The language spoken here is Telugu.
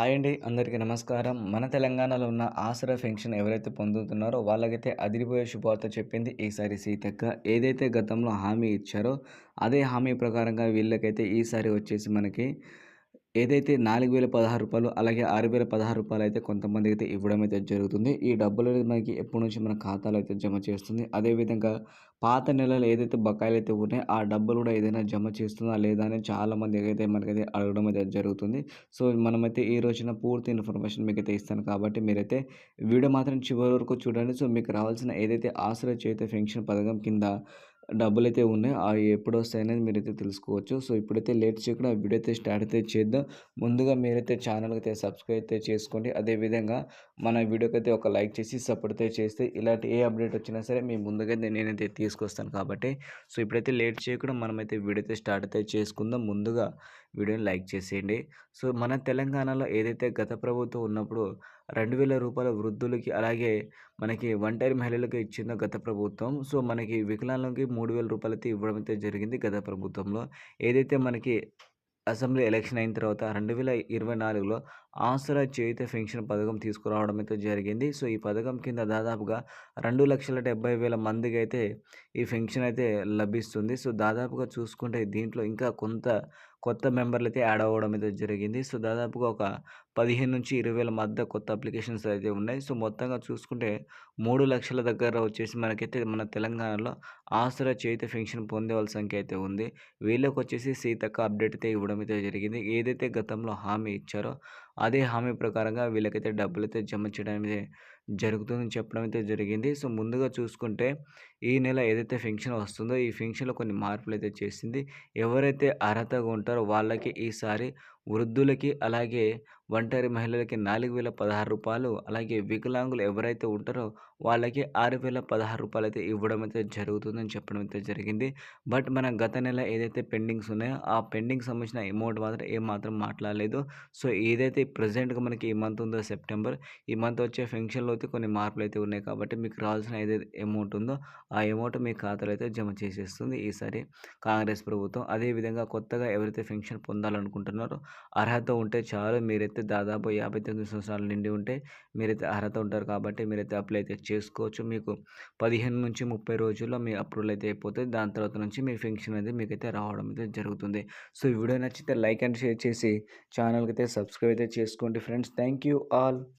హాయ్ అండి అందరికీ నమస్కారం. మన తెలంగాణలో ఉన్న ఆసరా పెన్షన్ ఎవరైతే పొందుతున్నారో వాళ్ళకైతే అదిరిపోయే శుభార్త చెప్పింది ఈసారి సీతక్క. ఏదైతే గతంలో హామీ ఇచ్చారో అదే హామీ ప్రకారంగా వీళ్ళకైతే ఈసారి వచ్చేసి మనకి ఏదైతే నాలుగు వేల పదహారు రూపాయలు అలాగే ఆరు వేల పదహారు రూపాయలు అయితే కొంతమందికి అయితే ఇవ్వడం అయితే జరుగుతుంది. ఈ డబ్బులు అనేది మనకి ఎప్పటి నుంచి మన ఖాతాలో అయితే జమ చేస్తుంది. అదేవిధంగా పాత నెలలు ఏదైతే బకాయిలు అయితే ఉన్నాయో ఆ డబ్బులు కూడా ఏదైనా జమ చేస్తుందా లేదా అని చాలామంది అయితే మనకైతే అడగడం అయితే జరుగుతుంది. సో మనమైతే ఈ రోజున పూర్తి ఇన్ఫర్మేషన్ మీకు అయితే ఇస్తాను కాబట్టి మీరైతే వీడియో మాత్రం చివరి వరకు చూడండి. సో మీకు రావాల్సిన ఏదైతే ఆశ్రయ చేత పెన్షన్ పథకం కింద డబ్బులు అయితే ఉన్నాయి. అవి ఎప్పుడు వస్తాయి అనేది మీరైతే తెలుసుకోవచ్చు. సో ఇప్పుడైతే లేట్ చేయకుండా వీడియో అయితే స్టార్ట్ అయితే చేద్దాం. ముందుగా మీరైతే ఛానల్ అయితే సబ్స్క్రైబ్ అయితే చేసుకోండి. అదేవిధంగా మన వీడియోకి అయితే ఒక లైక్ చేసి సపోర్ట్ అయితే చేస్తే ఇలాంటి ఏ అప్డేట్ వచ్చినా సరే మీ ముందుగా నేనైతే తీసుకొస్తాను కాబట్టి. సో ఇప్పుడైతే లేట్ చేయకుండా మనమైతే వీడియో అయితే స్టార్ట్ అయితే చేసుకుందాం. ముందుగా వీడియోని లైక్ చేసేయండి. సో మన తెలంగాణలో ఏదైతే గత ప్రభుత్వం ఉన్నప్పుడు రెండు వేల రూపాయల వృద్ధులకి అలాగే మనకి ఒంటరి మహిళలకు ఇచ్చిందో గత ప్రభుత్వం. సో మనకి వికలాంగులకి మూడు వేల రూపాయలు అయితే ఇవ్వడం అయితే జరిగింది గత ప్రభుత్వంలో. ఏదైతే మనకి అసెంబ్లీ ఎలక్షన్ అయిన తర్వాత రెండు వేల ఇరవై నాలుగులో ఆసరా చేయుత పెన్షన్ పథకం తీసుకురావడం అయితే జరిగింది. సో ఈ పథకం కింద దాదాపుగా రెండు లక్షల డెబ్బై వేల మందికి అయితే ఈ పెన్షన్ అయితే లభిస్తుంది. సో దాదాపుగా చూసుకుంటే దీంట్లో ఇంకా కొంత కొత్త మెంబర్లు అయితే యాడ్ అవ్వడం అయితే జరిగింది. సో దాదాపుగా ఒక పదిహేను నుంచి ఇరవై వేల మధ్య కొత్త అప్లికేషన్స్ అయితే ఉన్నాయి. సో మొత్తంగా చూసుకుంటే మూడు లక్షల దగ్గర వచ్చేసి మనకైతే మన తెలంగాణలో ఆసరా చేతి పెన్షన్ పొందే వాళ్ళ సంఖ్య అయితే ఉంది. వీళ్ళకి వచ్చేసి సీతక్క అప్డేట్ అయితే ఇవ్వడం అయితే జరిగింది. ఏదైతే గతంలో హామీ ఇచ్చారో అదే హామీ ప్రకారంగా వీళ్ళకైతే డబ్బులు అయితే జమ చేయడం జరుగుతుందని చెప్పడం అయితే జరిగింది. సో ముందుగా చూసుకుంటే ఈ నెల ఏదైతే ఫెన్షన్ వస్తుందో ఈ ఫెన్షన్లో కొన్ని మార్పులు అయితే చేసింది. ఎవరైతే అర్హతగా ఉంటారో వాళ్ళకి ఈసారి వృద్ధులకి అలాగే ఒంటరి మహిళలకి నాలుగు వేల పదహారు రూపాయలు అలాగే వికలాంగులు ఎవరైతే ఉంటారో వాళ్ళకి ఆరు వేల పదహారు రూపాయలు అయితే ఇవ్వడం అయితే జరుగుతుందని చెప్పడం అయితే జరిగింది. బట్ మన గత నెల ఏదైతే పెండింగ్స్ ఉన్నాయో ఆ పెండింగ్ సంబంధించిన అమౌంట్ మాత్రం ఏమాత్రం మాట్లాడలేదు. సో ఏదైతే ప్రజెంట్గా మనకి ఈ మంత్ ఉందో సెప్టెంబర్ ఈ మంత్ వచ్చే ఫెన్షన్లో అయితే కొన్ని మార్పులు అయితే ఉన్నాయి కాబట్టి మీకు రావాల్సిన ఏదైతే అమౌంట్ ఉందో ఆ అమౌంట్ మీ ఖాతాలో అయితే జమ చేసేస్తుంది ఈసారి కాంగ్రెస్ ప్రభుత్వం. అదేవిధంగా కొత్తగా ఎవరైతే పెన్షన్ పొందాలనుకుంటున్నారో అర్హత ఉంటే చాలు. మీరైతే దాదాపు యాభై తొమ్మిది సంవత్సరాల నిండి ఉంటే మీరైతే అర్హత ఉంటారు కాబట్టి మీరైతే అప్లై అయితే చేసుకోవచ్చు. మీకు పదిహేను నుంచి ముప్పై రోజుల్లో మీ అప్రూవల్ అయితే అయిపోతుంది. దాని తర్వాత నుంచి మీ పెన్షన్ అనేది మీకైతే రావడం అయితే జరుగుతుంది. సో ఈ వీడియో నచ్చితే లైక్ అండ్ షేర్ చేసి ఛానల్కి అయితే సబ్స్క్రైబ్ అయితే చేసుకోండి ఫ్రెండ్స్. Thank you all.